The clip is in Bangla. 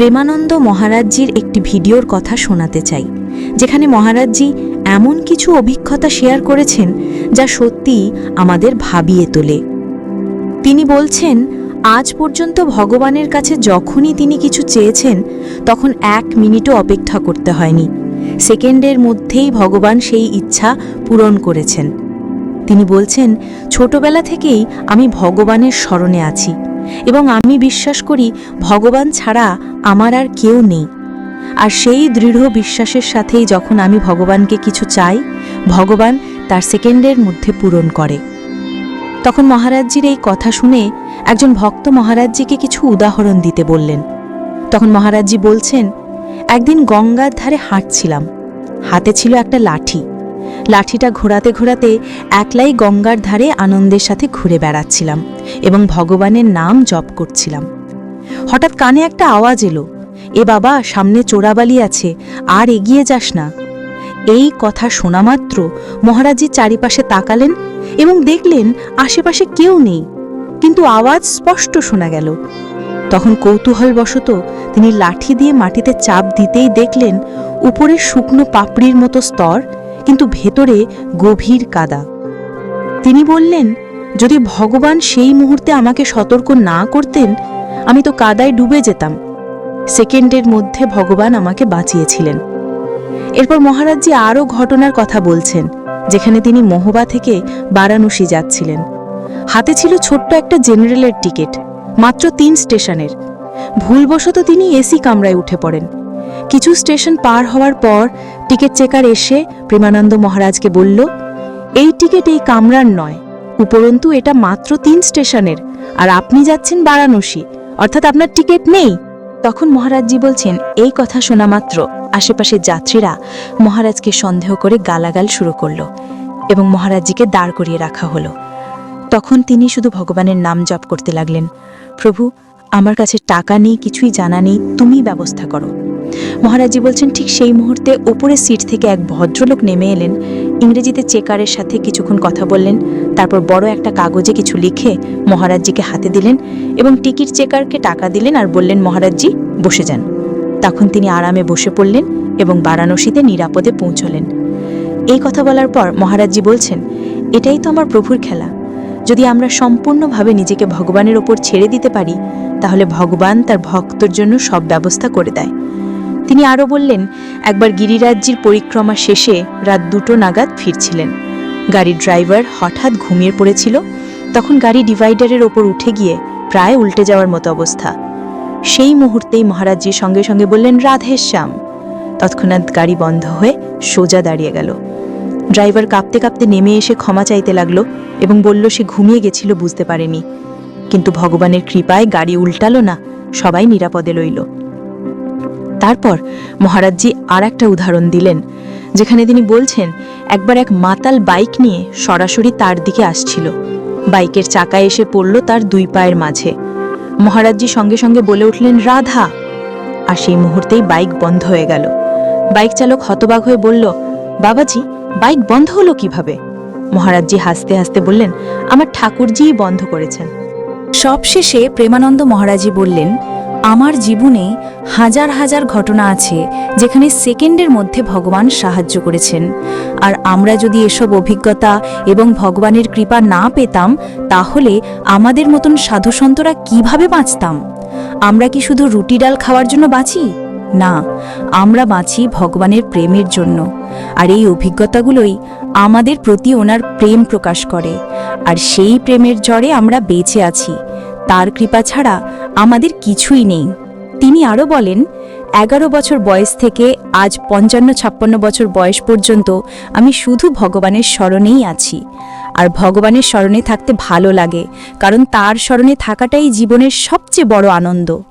প্রেমানন্দ মহারাজজির একটি ভিডিওর কথা শোনাতে চাই, যেখানে মহারাজজি এমন কিছু অভিজ্ঞতা শেয়ার করেছেন যা সত্যিই আমাদের ভাবিয়ে তোলে। তিনি বলছেন, আজ পর্যন্ত ভগবানের কাছে যখনই তিনি কিছু চেয়েছেন, তখন এক মিনিটও অপেক্ষা করতে হয়নি। সেকেন্ডের মধ্যেই ভগবান সেই ইচ্ছা পূরণ করেছেন। তিনি বলছেন, ছোটবেলা থেকেই আমি ভগবানের স্মরণে আছি। এবং আমি বিশ্বাস করি, ভগবান ছাড়া আমার আর কেউ নেই। আর সেই দৃঢ় বিশ্বাসের সাথেই যখন আমি ভগবানকে কিছু চাই, ভগবান তার সেকেন্ডের মধ্যে পূরণ করে। তখন মহারাজজির এই কথা শুনে একজন ভক্ত মহারাজজিকে কিছু উদাহরণ দিতে বললেন। তখন মহারাজজি বলছেন, একদিন গঙ্গার ধারে হাঁটছিলাম। হাতে ছিল একটা লাঠি। লাঠিটা ঘোরাতে ঘোরাতে একলাই গঙ্গার ধারে আনন্দের সাথে ঘুরে বেড়াচ্ছিলাম এবং ভগবানের নাম জপ করছিলাম। হঠাৎ কানে একটা আওয়াজ এলো। এ বাবা, সামনে চোরাবালি আছে, আর এগিয়ে যাস না। এই কথা শোনা মাত্র মহারাজজি চারিপাশে তাকালেন এবং দেখলেন আশেপাশে কেউ নেই। কিন্তু আওয়াজ স্পষ্ট শোনা গেল। তখন কৌতূহলবশত তিনি লাঠি দিয়ে মাটিতে চাপ দিতেই দেখলেন উপরে শুকনো পাপড়ির মতো স্তর কিন্তু ভেতরে গভীর কাদা। তিনি বললেন, যদি ভগবান সেই মুহূর্তে আমাকে সতর্ক না করতেন, আমি তো কাদায় ডুবে যেতাম। সেকেন্ডের মধ্যে ভগবান আমাকে বাঁচিয়েছিলেন। এরপর মহারাজজি আরও ঘটনার কথা বলছেন, যেখানে তিনি মহবা থেকে বারাণসী যাচ্ছিলেন। হাতে ছিল ছোট্ট একটা জেনারেলের টিকিট, মাত্র তিন স্টেশনের। ভুলবশত তিনি এসি কামরায় উঠে পড়েন। কিছু স্টেশন পার হওয়ার পর টিকিট চেকার এসে প্রেমানন্দ মহারাজকে বলল, এই টিকিট এই কামরার নয়, উপরন্তু এটা মাত্র তিন স্টেশনের, আর আপনি যাচ্ছেন বারাণসী, অর্থাৎ আপনার টিকিট নেই। তখন মহারাজজি বলছেন, এই কথা শোনা মাত্র। আশেপাশের যাত্রীরা মহারাজকে সন্দেহ করে গালাগাল শুরু করল এবং মহারাজজিকে দাঁড় করিয়ে রাখা হলো। তখন তিনি শুধু ভগবানের নাম জপ করতে লাগলেন, প্রভু, আমার কাছে টাকা নেই, কিছুই জানা নেই তুমি ব্যবস্থা করো। মহারাজজি বলছেন, ঠিক সেই মুহূর্তে ওপরের সিট থেকে এক ভদ্রলোক নেমে এলেন। ইংরেজিতে চেকারের সাথে কিছুক্ষণ কথা বললেন। তারপর বড় একটা কাগজে কিছু লিখে মহারাজজিকে হাতে দিলেন এবং টিকিট চেকারকে টাকা দিলেন আর বললেন, মহারাজজি, বসে যান। তখন তিনি আরামে বসে পড়লেন এবং বারাণসীতে নিরাপদে পৌঁছলেন। এই কথা বলার পর মহারাজজি বলছেন, এটাই তো আমার প্রভুর খেলা। যদি আমরা সম্পূর্ণভাবে নিজেকে ভগবানের ওপর ছেড়ে দিতে পারি, তাহলে ভগবান তার ভক্তর জন্য সব ব্যবস্থা করে দেয়। তিনি আরও বললেন, একবার গিরিরাজ্যির পরিক্রমা শেষে রাত দুটো নাগাদ ফিরছিলেন। গাড়ির ড্রাইভার হঠাৎ ঘুমিয়ে পড়েছিল। তখন গাড়ি ডিভাইডারের ওপর উঠে গিয়ে প্রায় উল্টে যাওয়ার মতো অবস্থা। সেই মুহূর্তেই মহারাজজি সঙ্গে সঙ্গে বললেন রাধেশ্যাম তৎক্ষণাৎ গাড়ি বন্ধ হয়ে সোজা দাঁড়িয়ে গেল। ড্রাইভার কাঁপতে কাঁপতে নেমে এসে ক্ষমা চাইতে লাগল এবং বলল, সে ঘুমিয়ে গেছিল, বুঝতে পারেনি। কিন্তু ভগবানের কৃপায় গাড়ি উল্টালো না, সবাই নিরাপদে লইল তারপর মহারাজজি আর একটা উদাহরণ দিলেন, যেখানে তিনি বলছেন, একবার এক মাতাল বাইক নিয়ে সরাসরি তার দিকে আসছিল। বাইকের চাকা এসে পড়ল তার দুই পায়ের মাঝে। মহারাজজি সঙ্গে সঙ্গে বলে উঠলেন, রাধা! আর সেই মুহূর্তেই বাইক বন্ধ হয়ে গেল। বাইক চালক হতবাক হয়ে বলল, বাবাজি, বাইক বন্ধ হলো কীভাবে? মহারাজজি হাসতে হাসতে বললেন, আমার ঠাকুরজিই বন্ধ করেছেন। সবশেষে প্রেমানন্দ মহারাজি বললেন আমার জীবনে হাজার হাজার ঘটনা আছে যেখানে সেকেন্ডের মধ্যে ভগবান সাহায্য করেছেন। আর আমরা যদি এসব অভিজ্ঞতা এবং ভগবানের কৃপা না পেতাম, তাহলে আমাদের মতন সাধুসন্তরা কীভাবে বাঁচতাম? আমরা কি শুধু রুটি ডাল খাওয়ার জন্য বাঁচি? না, আমরা বাঁচি ভগবানের প্রেমের জন্য। আর এই অভিজ্ঞতাগুলোই আমাদের প্রতি ওনার প্রেম প্রকাশ করে। আর সেই প্রেমের জ্বরে আমরা বেঁচে আছি। তার কৃপা ছাড়া আমাদের কিছুই নেই। তিনি আরও বলেন, এগারো বছর বয়স থেকে আজ পঞ্চান্ন ছাপ্পান্ন বছর বয়স পর্যন্ত আমি শুধু ভগবানের স্মরণেই আছি। আর ভগবানের স্মরণে থাকতে ভালো লাগে, কারণ তার স্মরণে থাকাটাই জীবনের সবচেয়ে বড় আনন্দ।